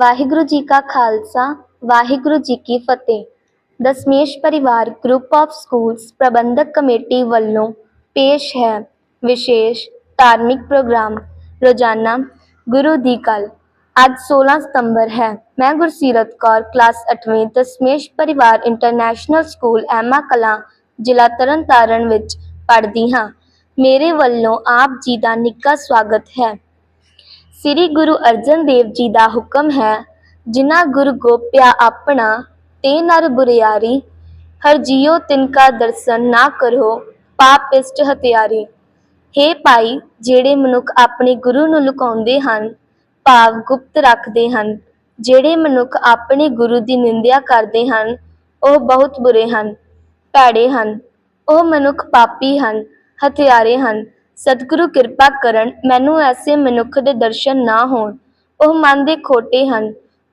ਵਾਹਿਗੁਰੂ ਜੀ ਕਾ ਖਾਲਸਾ, ਵਾਹਿਗੁਰੂ ਜੀ ਕੀ ਫਤਿਹ। Dashmesh Parivar group of schools Parbandhak committee ਵੱਲੋਂ ਪੇਸ਼ ਹੈ ਵਿਸ਼ੇਸ਼ ਧਾਰਮਿਕ ਪ੍ਰੋਗਰਾਮ ਰੋਜ਼ਾਨਾ ਗੁਰੂ ਦੀ ਗੱਲ। ਅੱਜ 16 ਸਤੰਬਰ ਹੈ। ਮੈਂ ਗੁਰਸੀਰਤ ਕੌਰ ਕਲਾਸ 8ਵੀਂ Dasmesh Parivar international school Emma Kalan, ਜ਼ਿਲ੍ਹਾ ਤਰਨਤਾਰਨ ਵਿੱਚ ਪੜ੍ਹਦੀ ਹਾਂ। ਮੇਰੇ ਵੱਲੋਂ ਆਪ ਜੀ ਦਾ ਨਿੱਘਾ ਸਵਾਗਤ ਹੈ। ਸ੍ਰੀ ਗੁਰੂ ਅਰਜਨ ਦੇਵ ਜੀ ਦਾ ਹੁਕਮ ਹੈ, ਜਿਨ੍ਹਾਂ ਗੁਰ ਗੋਪਿਆ ਆਪਣਾ ਤੇ ਨਰ ਬੁਰਿਆਰੀ, ਹਰ ਜੀਉ ਤਿਨ ਦਰਸ਼ਨ ਨਾ ਕਰੋ, ਪਾਪ ਇਸ਼ਟ ਹਤਿਆਰੀ ਹੇ ਭਾਈ, ਜਿਹੜੇ ਮਨੁੱਖ ਆਪਣੇ ਗੁਰੂ ਨੂੰ ਲੁਕਾਉਂਦੇ ਹਨ, ਭਾਵ ਗੁਪਤ ਰੱਖਦੇ ਹਨ, ਜਿਹੜੇ ਮਨੁੱਖ ਆਪਣੇ ਗੁਰੂ ਦੀ ਨਿੰਦਿਆ ਕਰਦੇ ਹਨ, ਉਹ ਬਹੁਤ ਬੁਰੇ ਹਨ, ਭੈੜੇ ਹਨ, ਉਹ ਮਨੁੱਖ ਪਾਪੀ ਹਨ, ਹਥਿਆਰੇ ਹਨ ਸਤਿਗੁਰੂ ਕਿਰਪਾ ਕਰਨ ਮੈਨੂੰ ਐਸੇ ਮਨੁੱਖ ਦੇ ਦਰਸ਼ਨ ਨਾ ਹੋਣ। ਉਹ ਮਨ ਦੇ ਖੋਟੇ ਹਨ।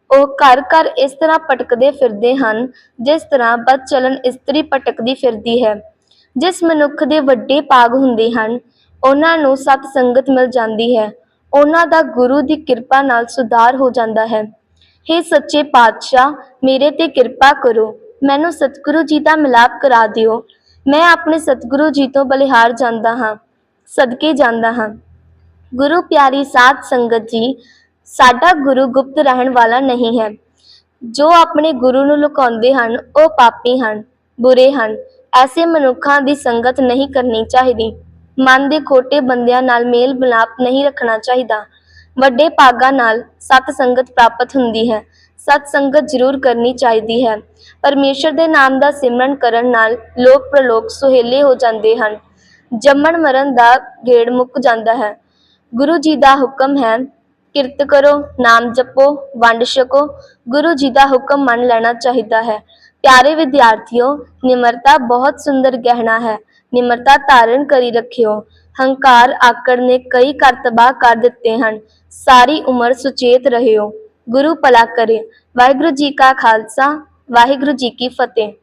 ਉਹ ਘਰ ਘਰ ਇਸ ਤਰ੍ਹਾਂ ਭਟਕਦੇ ਫਿਰਦੇ ਹਨ, ਜਿਸ ਤਰ੍ਹਾਂ ਬਦ ਚਲਨ ਇਸਤਰੀ ਭਟਕਦੀ ਫਿਰਦੀ ਹੈ। ਜਿਸ ਮਨੁੱਖ ਦੇ ਵੱਡੇ ਪਾਗ ਹੁੰਦੇ ਹਨ, ਉਹਨਾਂ ਨੂੰ ਸਤ ਸੰਗਤ ਮਿਲ ਜਾਂਦੀ ਹੈ। ਉਹਨਾਂ ਦਾ ਗੁਰੂ ਦੀ ਕਿਰਪਾ ਨਾਲ ਸੁਧਾਰ ਹੋ ਜਾਂਦਾ ਹੈ। ਹੇ ਸੱਚੇ ਪਾਤਸ਼ਾਹ, ਮੇਰੇ ਤੇ ਕਿਰਪਾ ਕਰੋ। ਮੈਨੂੰ ਸਤਿਗੁਰੂ ਜੀ ਦਾ ਮਿਲਾਪ ਕਰਾ ਦਿਓ। ਮੈਂ ਆਪਣੇ ਸਤਿਗੁਰੂ ਜੀ ਤੋਂ ਬਲਿਹਾਰ ਜਾਂਦਾ ਹਾਂ। ਸਦਕੇ ਜਾਂਦਾ ਹਾਂ। ਗੁਰੂ ਪਿਆਰੀ ਸਾਧ ਸੰਗਤ ਜੀ, ਸਾਡਾ ਗੁਰੂ ਗੁਪਤ ਰਹਿਣ ਵਾਲਾ ਨਹੀਂ ਹੈ। ਜੋ ਆਪਣੇ ਗੁਰੂ ਨੂੰ ਲੁਕਾਉਂਦੇ ਹਨ, ਉਹ ਪਾਪੀ ਹਨ, ਬੁਰੇ ਹਨ। ਐਸੇ ਮਨੁੱਖਾਂ ਦੀ ਸੰਗਤ ਨਹੀਂ ਕਰਨੀ ਚਾਹੀਦੀ। ਮਨ ਦੇ ਖੋਟੇ ਬੰਦਿਆਂ ਨਾਲ ਮੇਲ ਮਿਲਾਪ ਨਹੀਂ ਰੱਖਣਾ ਚਾਹੀਦਾ। ਵੱਡੇ ਭਾਗਾਂ ਨਾਲ ਸਤ ਸੰਗਤ ਪ੍ਰਾਪਤ ਹੁੰਦੀ ਹੈ। ਸਤ ਸੰਗਤ ਜ਼ਰੂਰ ਕਰਨੀ ਚਾਹੀਦੀ ਹੈ। ਪਰਮੇਸ਼ਰ ਦੇ ਨਾਮ ਦਾ ਸਿਮਰਨ ਕਰਨ ਨਾਲ ਲੋਕ ਪ੍ਰਲੋਕ ਸੁਹੇਲੇ ਹੋ ਜਾਂਦੇ ਹਨ। ਜੰਮਣ ਮਰਨ ਦਾ ਗੇੜ ਮੁੱਕ ਜਾਂਦਾ ਹੈ। ਗੁਰੂ ਜੀ ਦਾ ਹੁਕਮ ਹੈ, ਕਿਰਤ ਕਰੋ, ਨਾਮ ਜਪੋ, ਵੰਡ ਛਕੋ। ਗੁਰੂ ਜੀ ਦਾ ਹੁਕਮ ਮੰਨ ਲੈਣਾ ਚਾਹੀਦਾ ਹੈ। ਪਿਆਰੇ ਵਿਦਿਆਰਥੀਓ, ਨਿਮਰਤਾ ਬਹੁਤ ਸੁੰਦਰ ਗਹਿਣਾ ਹੈ। ਨਿਮਰਤਾ ਧਾਰਨ ਕਰੀ ਰੱਖਿਓ। ਹੰਕਾਰ, ਆਕੜ ਨੇ ਕਈ ਕਰ ਤਬਾਹ ਕਰ ਦਿੱਤੇ ਹਨ। ਸਾਰੀ ਉਮਰ ਸੁਚੇਤ ਰਹਿਓ। ਗੁਰੂ ਭਲਾ ਕਰੇ। ਵਾਹਿਗੁਰੂ ਜੀ ਕਾ ਖਾਲਸਾ, ਵਾਹਿਗੁਰੂ ਜੀ ਕੀ ਫਤਿਹ।